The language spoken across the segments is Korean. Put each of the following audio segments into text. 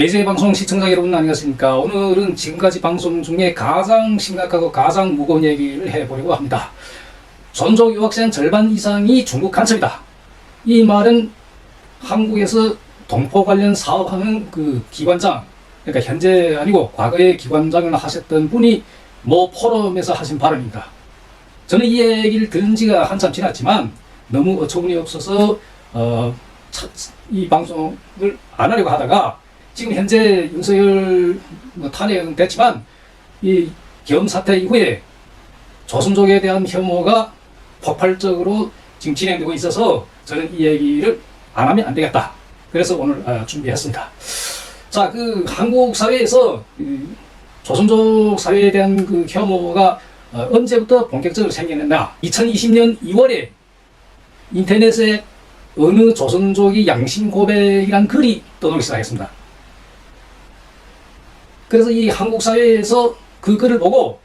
예제 방송 시청자 여러분 안녕하십니까? 오늘은 지금까지 방송 중에 가장 심각하고 가장 무거운 얘기를 해보려고 합니다. 전족 유학생 절반 이상이 중국 간첩이다. 이 말은 한국에서 동포 관련 사업하는 그 기관장 그러니까 현재 아니고 과거에 기관장을 하셨던 분이 모 포럼에서 하신 발언입니다. 저는 이 얘기를 들은 지가 한참 지났지만 너무 어처구니 없어서 어, 차- 이 방송을 안 하려고 하다가 지금 현재 윤석열 뭐 탄핵은 됐지만 이 계엄 사태 이후에 조선족에 대한 혐오가 폭발적으로 지금 진행되고 있어서 저는 이 얘기를 안 하면 안 되겠다. 그래서 오늘 어, 준비했습니다. 자, 그 한국 사회에서 이 조선족 사회에 대한 그 혐오가 어, 언제부터 본격적으로 생겨났나? 2020년 2월에 인터넷에 어느 조선족이 양심 고백이란 글이 떠돌기 시작했습니다. 그래서 이 한국 사회에서 그 글을 보고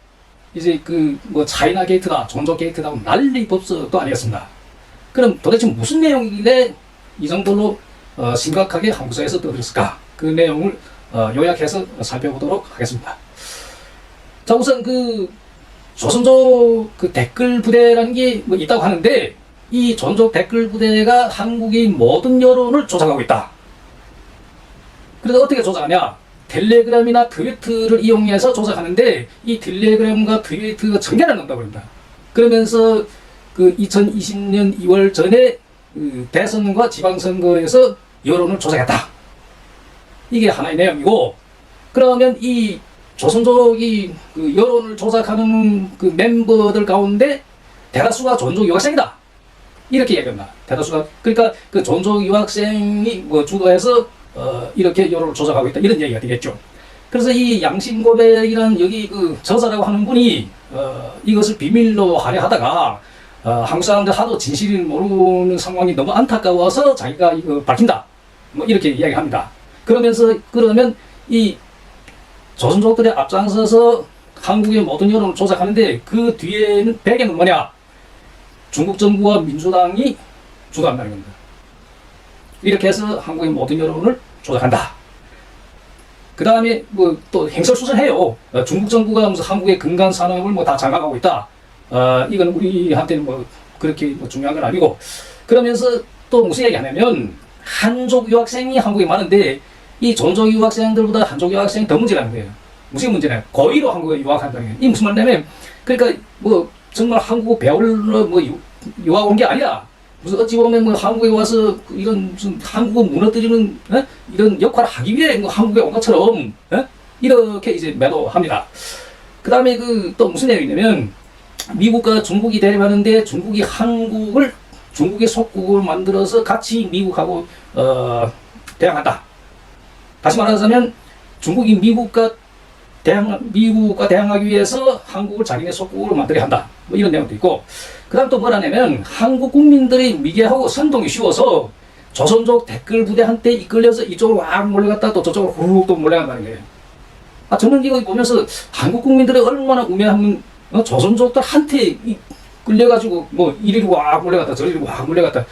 이제 그 뭐 차이나 게이트다, 존족 게이트다 하고 난리 법석도 아니었습니다. 그럼 도대체 무슨 내용이길래 이 정도로 어, 심각하게 한국 사회에서 떠들었을까? 그 내용을 어, 요약해서 살펴보도록 하겠습니다. 자, 우선 그 조선족 그 댓글 부대라는 게 뭐 있다고 하는데 이 전족 댓글 부대가 한국의 모든 여론을 조작하고 있다. 그래서 어떻게 조작하냐? 텔레그램이나 트위터를 이용해서 조작하는데 이 텔레그램과 트위터가 전개를 넣는다고 합니다. 그러면서 그 2020년 2월 전에 그 대선과 지방선거에서 여론을 조작했다. 이게 하나의 내용이고 그러면 이 조선족이 그 여론을 조작하는 그 멤버들 가운데 대다수가 존족 유학생이다. 이렇게 얘기합니다. 대다수가 그러니까 그 존족 유학생이 뭐 주도해서 어 이렇게 여론을 조작하고 있다 이런 얘기가 되겠죠. 그래서 이 양심 고백이라는 여기 그 저자라고 하는 분이 어 이것을 비밀로 하려 하다가 어 한국 사람들 하도 진실을 모르는 상황이 너무 안타까워서 자기가 이거 밝힌다. 뭐 이렇게 이야기합니다. 그러면서 그러면 이 조선족들의 앞장서서 한국의 모든 여론을 조작하는데 그 뒤에는 배경은 뭐냐? 중국 정부와 민주당이 주도한다는 겁니다. 이렇게 해서 한국의 모든 여론을 조작한다. 그 다음에 뭐 또 행설수설해요. 어, 중국 정부가 무슨 한국의 근간 산업을 뭐 다 장악하고 있다. 어, 이건 우리한테는 뭐 그렇게 뭐 중요한 건 아니고 그러면서 또 무슨 얘기 하냐면 한족 유학생이 한국에 많은데 이 존족 유학생들보다 한족 유학생이 더 문제라는 거예요. 무슨 문제냐? 고의로 한국에 유학한다는 거예요. 이 무슨 말이냐면 그러니까 뭐 정말 한국 배우러 뭐 유- 유학 온 게 아니라 무슨 어찌 보면 뭐 한국에 와서 그 이런 무슨 한국을 무너뜨리는 어? 이런 역할을 하기 위해 뭐 한국에 온 것처럼 어? 이렇게 이제 매도합니다. 그 다음에 그 또 무슨 내용이냐면 미국과 중국이 대립하는데 중국이 한국을 중국의 속국을 만들어서 같이 미국하고 어, 대항한다. 다시 말하자면 중국이 미국과 대항 미국과 대항하기 위해서 한국을 자기네 속국으로 만들어야 한다. 뭐 이런 내용도 있고 그 다음 또 뭐라냐면 한국 국민들이 미개하고 선동이 쉬워서 조선족 댓글 부대한테 이끌려서 이쪽으로 막 몰려갔다 또 저쪽으로 후룩 또 몰려간다는 거예요. 아 저는 이거 보면서 한국 국민들이 얼마나 우매하면 어, 조선족들한테 이- 끌려가지고 뭐 이리로 와 몰려갔다 저리로 와 몰려갔다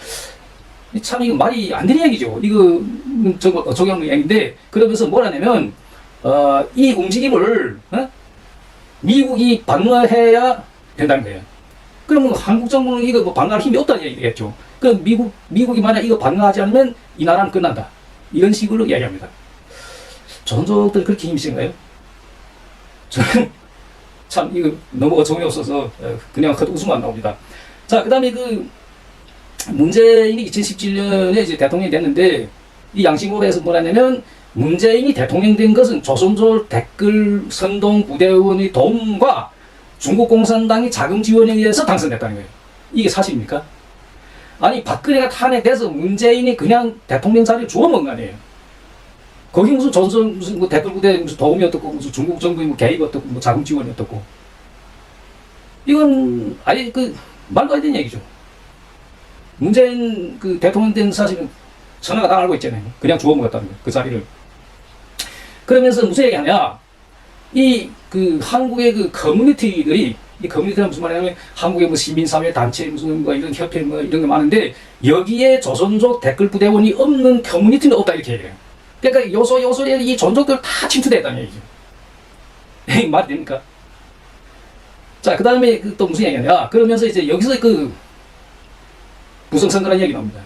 이참 이거 말이 안 되는 얘기죠. 이거는 저거 적용 얘기인데 그러면서 뭐라냐면 어, 이 움직임을 어? 미국이 방어해야 된다는 거예요. 그러면 한국 정부는 이거 뭐 방어할 힘이 없다는 얘기겠죠. 그럼 미국 미국이 만약 이거 방어하지 않으면 이 나라는 끝난다. 이런 식으로 이야기합니다. 조선족들 그렇게 힘이 센가요? 저는 참 이거 너무 어처구니 없어서 어, 그냥 헛 웃음만 나옵니다. 자, 그다음에 그 문재인이 2017년에 이제 대통령이 됐는데 이 양심고에서 뭐라냐면 문재인이 대통령 된 것은 조선족 댓글 선동 부대원의 도움과 중국 공산당이 자금 지원에 의해서 당선됐다는 거예요. 이게 사실입니까? 아니 박근혜가 탄핵돼서 문재인이 그냥 대통령 자리를 주워먹은 거 아니에요. 거기 무슨 조선 무슨 뭐 댓글 부대 무슨 도움이 어떻고 무슨 중국 정부의 뭐 개입 어떻고 뭐 자금 지원이 어떻고 이건 아예 그 말도 안 되는 얘기죠. 문재인 그 대통령 된 사실은 전화가 다 알고 있잖아요. 그냥 주워 먹었다는 거, 그 자리를. 그러면서 무슨 얘기 하냐. 이 그 한국의 그 커뮤니티들이 이 커뮤니티는 무슨 말이냐면 한국의 뭐 시민사회 단체 무슨 뭐 이런 협회 뭐 이런 게 많은데 여기에 조선족 댓글 부대원이 없는 커뮤니티는 없다 이렇게 얘기해요. 그러니까 요소 요소에 이 존족들 다 침투됐다는 얘기죠. 에이, 말이 됩니까? 자, 그 다음에 또 무슨 얘기냐. 그러면서 이제 여기서 그 부정선거라는 얘기 나옵니다.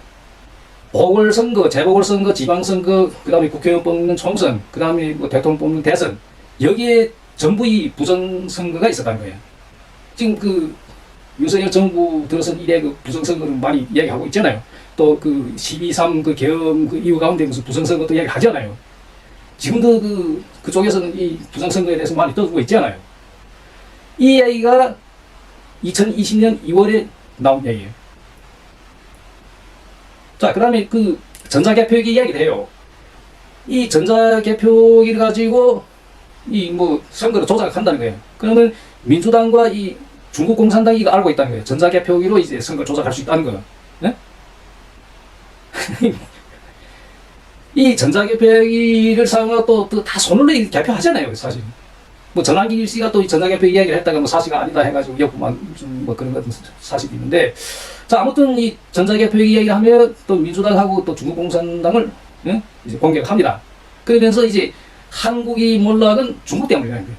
보궐선거, 재보궐선거, 지방선거, 그 다음에 국회의원 뽑는 총선, 그 다음에 뭐 대통령 뽑는 대선, 여기에 전부 이 부정선거가 있었다는 거예요. 지금 그 윤석열 정부 들어선 이래 그 부정선거를 많이 이야기하고 있잖아요. 또 그 12.3그 계엄 그 이유 가운데 무슨 부정선거도 이야기 하잖아요. 지금도 그, 그쪽에서는 이 부정선거에 대해서 많이 떠들고 있잖아요. 이 이야기가 2020년 2월에 나온 이야기예요. 자, 그 다음에 그 전자개표기 이야기를 해요. 이 전자개표기를 가지고 이 뭐 선거를 조작한다는 거예요. 그러면 민주당과 이 중국 공산당이 이거 알고 있다는 거예요. 전자개표기로 이제 선거를 조작할 수 있다는 거예요. 예? 이 전자개표기를 사용하고 또다 손으로 이 개표하잖아요, 사실. 뭐 전환기 씨가 또이 전자개표 이야기를 했다가 뭐 사실이 아니다 해가지고 역부만 좀 뭐 그런 같은 사실이 있는데 자 아무튼 이 전자개표 이야기를 하면 또 민주당하고 또 중국 공산당을 예? 이제 공격합니다. 그러면서 이제 한국이 몰락은 중국 때문이라는 거예요.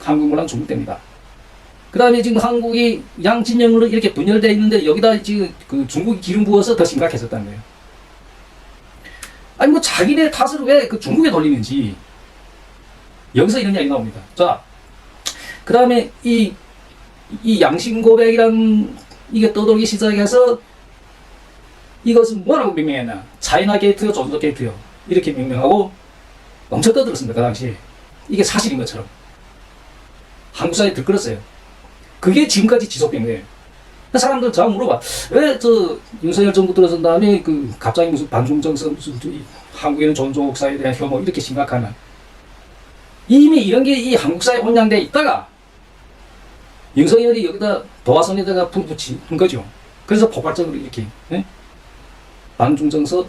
한국 몰락은 중국 때문이다. 그 다음에 지금 한국이 양진영으로 이렇게 분열되어 있는데 여기다 지금 그 중국이 기름 부어서 더 심각해졌다는 거예요. 아니 뭐 자기네 탓을 왜 그 중국에 돌리는지 여기서 이런 이야기 나옵니다. 자, 그 다음에 이, 이 양심 고백이란 이게 떠돌기 시작해서 이것은 뭐라고 명명했나? 차이나 게이트요, 조선족 게이트요. 이렇게 명명하고 엄청 떠들었습니다. 그 당시에. 이게 사실인 것처럼. 한국 사회에 들끓었어요. 그게 지금까지 지속된 거예요. 사람들 저하고 물어봐. 왜 저 윤석열 정부 들어선 다음에 그 갑자기 무슨 반중 정서 무슨 저이 한국에는 존족 사회에 대한 혐오 이렇게 심각하나? 이미 이런 게 이 한국 사회에 혼양돼 있다가 윤석열이 여기다 도화선에다가 불 붙인 거죠. 그래서 폭발적으로 이렇게 예? 반중정서,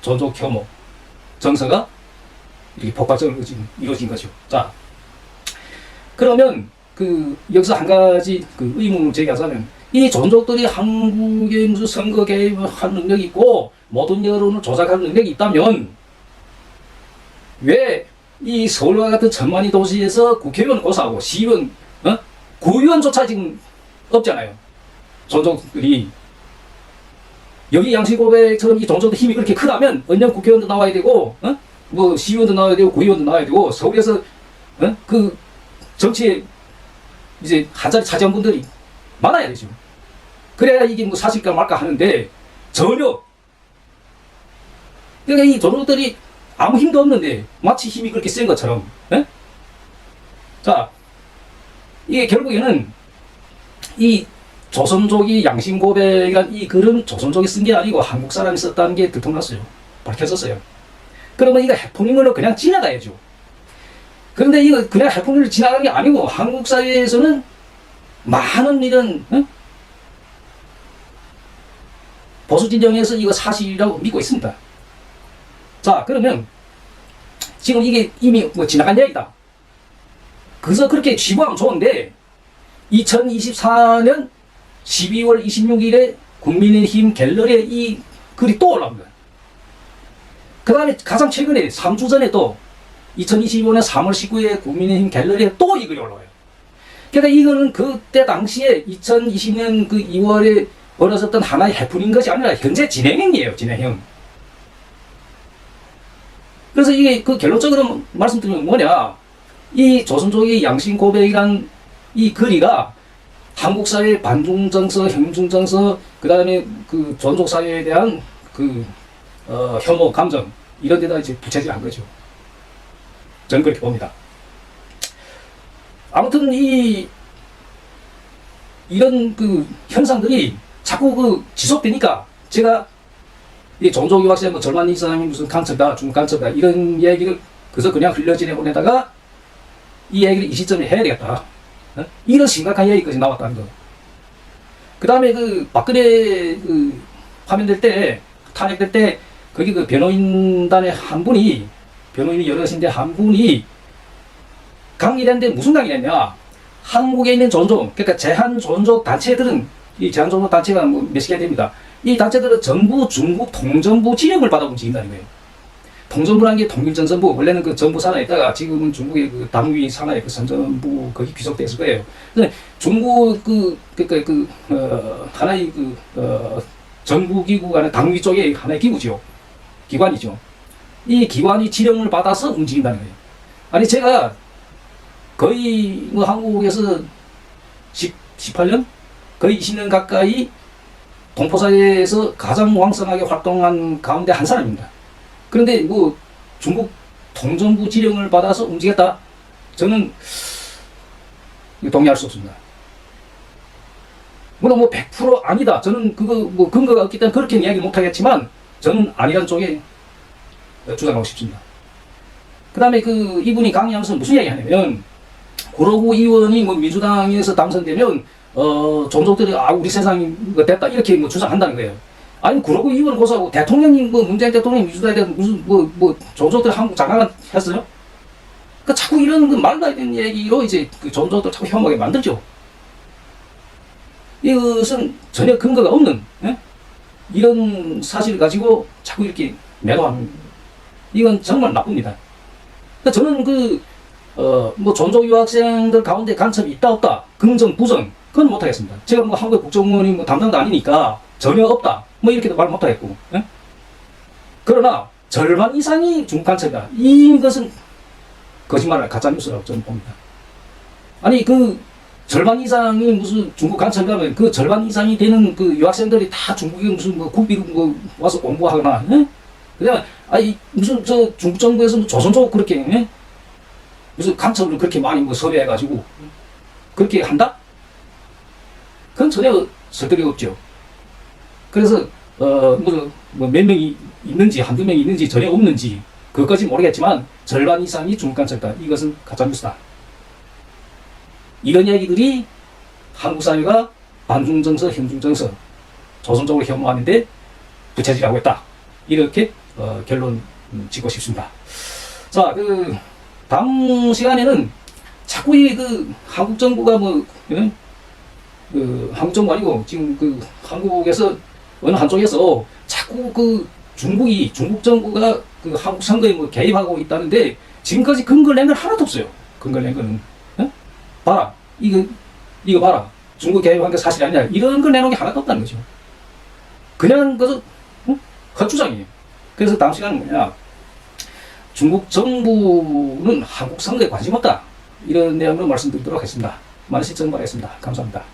존족 혐오 정서가 이렇게 폭발적으로 지금 이루어진 거죠. 자, 그러면 그 여기서 한 가지 그 의문을 제기하자면 이 존족들이 한국에 무슨 선거 개입한 능력이 있고 모든 여론을 조작할 능력이 있다면 왜 이 서울과 같은 천만이 도시에서 국회의원 고사하고 시의원, 어? 구의원조차 지금 없잖아요. 존족들이 여기 양식 고백처럼 이 존족들 힘이 그렇게 크다면 언젠 국회의원도 나와야 되고, 어? 뭐 시의원도 나와야 되고 구의원도 나와야 되고 서울에서 어? 그 정치에 이제 한 자리 차지한 분들이 많아야 되죠. 그래야 이게 뭐 사실까 말까 하는데 전혀 그러니까 이 조족들이 아무 힘도 없는데 마치 힘이 그렇게 센 것처럼 예? 자 이게 결국에는 이 조선족이 양심 고백이란 이 글은 조선족이 쓴 게 아니고 한국 사람이 썼다는 게 들통났어요. 밝혀졌어요. 그러면 이거 해프닝으로 그냥 지나가야죠. 그런데 이거 그냥 해프닝으로 지나가는 게 아니고 한국 사회에서는 많은 이런 어? 보수 진영에서 이거 사실이라고 믿고 있습니다. 자, 그러면 지금 이게 이미 뭐 지나간 얘기다. 그래서 그렇게 지구하면 좋은데 2024년 12월 26일에 국민의힘 갤러리에 이 글이 또 올라옵니다. 그 다음에 가장 최근에 3주 전에 또 2025년 3월 19일에 국민의힘 갤러리에 또 이 글이 올라와요. 그러니까 이거는 그때 당시에 2020년 그 2월에 벌어졌던 하나의 해프닝 것이 아니라 현재 진행형이에요, 진행형. 그래서 이게 그 결론적으로 말씀드리면 뭐냐. 이 조선족의 양심 고백이란 이 글이가 한국 사회 반중 정서, 형중 정서, 그 다음에 그 존족 사회에 대한 그, 어, 혐오, 감정, 이런 데다 이제 부채질한 거죠. 저는 그렇게 봅니다. 아무튼 이, 이런 그 현상들이 자꾸 그 지속되니까 제가 이 종족이 확실히 뭐 절만 이 사람이 무슨 간첩다, 중국 간첩다 이런 얘기를 그래서 그냥 흘려지내 보내다가 이 얘기를 이 시점에 해야 되겠다. 어? 이런 심각한 얘기까지 나왔다는 거. 그 다음에 그 박근혜 그 파면될 때 탄핵될 때 거기 그 변호인단의 한 분이 변호인이 여럿인데 한 분이 강의했는데 무슨 강의했냐? 한국에 있는 존족, 그러니까 제한 존족 단체들은 이 제한 존족 단체가 뭐 몇십 개 됩니다. 이 단체들은 전부 중국 통전부 지령을 받아 움직인다는 거예요. 통정부라는 게 통일전선부 원래는 그 정부 산하에 있다가 지금은 중국의 그 당위 산하에 그 선전부 거기 귀속됐을 거예요. 근데 중국 그 그그 그, 어, 하나의 그 어, 정부 기구 안에 당위 쪽에 하나의 기구죠. 기관이죠. 이 기관이 지령을 받아서 움직인다는 거예요. 아니 제가 거의 뭐 한국에서 10, 18년 거의 20년 가까이 동포사회에서 가장 왕성하게 활동한 가운데 한 사람입니다. 그런데 뭐 중국 통정부 지령을 받아서 움직였다? 저는 동의할 수 없습니다. 물론 뭐 100% 아니다. 저는 그거 뭐 근거가 없기 때문에 그렇게 이야기 못 하겠지만 저는 아니란 쪽에 주장하고 싶습니다. 그 다음에 그 이분이 강의하면서 무슨 이야기 하냐면 고로구 의원이 뭐 민주당에서 당선되면 어 종족들이 아 우리 세상이 뭐 됐다 이렇게 뭐 주장한다는 거예요. 아니 그러고 의원 고소하고 대통령이 뭐 문재인 대통령이 민주당에 대한 무슨 뭐뭐 종족들 한국 장관 했어요? 그 자꾸 이런 그 말도 안 되는 얘기로 이제 그 종족들 자꾸 혐오하게 만들죠. 이것은 전혀 근거가 없는 예? 이런 사실을 가지고 자꾸 이렇게 매도하는 이건 정말 나쁩니다. 그러니까 저는 그 어, 뭐 전조 유학생들 가운데 간첩이 있다 없다 긍정 부정 그건 못하겠습니다. 제가 뭐 한국 국정원이 뭐 담당도 아니니까 전혀 없다 뭐 이렇게도 말 못하겠고 예? 그러나 절반 이상이 중국 간첩이다 이것은 거짓말 가짜 뉴스라고 저는 봅니다. 아니 그 절반 이상이 무슨 중국 간첩이라면 그 절반 이상이 되는 그 유학생들이 다 중국에 무슨 뭐 국비로 뭐 와서 공부하거나 예? 그냥 아니 무슨 저 중국 정부에서 뭐 조선족 그렇게 예? 무슨 간첩을 그렇게 많이 뭐 섭외해가지고 그렇게 한다? 그건 전혀 설득이 없죠. 그래서 어뭐몇 명이 있는지 한두 명이 있는지 전혀 없는지 그것까지 모르겠지만 절반 이상이 중국 간첩이다. 이것은 가짜 뉴스다. 이런 이야기들이 한국 사회가 반중정서, 현중정서, 조선적으로 혐오하는데 부채질하고 있다. 이렇게 어, 결론 음, 짓고 싶습니다. 자, 그 다음 시간에는 자꾸 이그 한국 정부가 뭐 예? 그 한국 정부 아니고 지금 그 한국에서 어느 한쪽에서 자꾸 그 중국이 중국 정부가 그 한국 선거에 뭐 개입하고 있다는데 지금까지 근거를 낸건 하나도 없어요. 근거를 낸 거는 예? 봐라 이거 이거 봐라 중국 개입한 게 사실이 아니야 이런 걸 내놓은 게 하나도 없다는 거죠. 그냥 그저 어? 헛주장이에요. 그래서 다음 시간은 뭐냐 중국 정부는 한국 선거에 관심 없다 이런 내용으로 말씀드리도록 하겠습니다. 많은 시청 바라겠습니다. 감사합니다.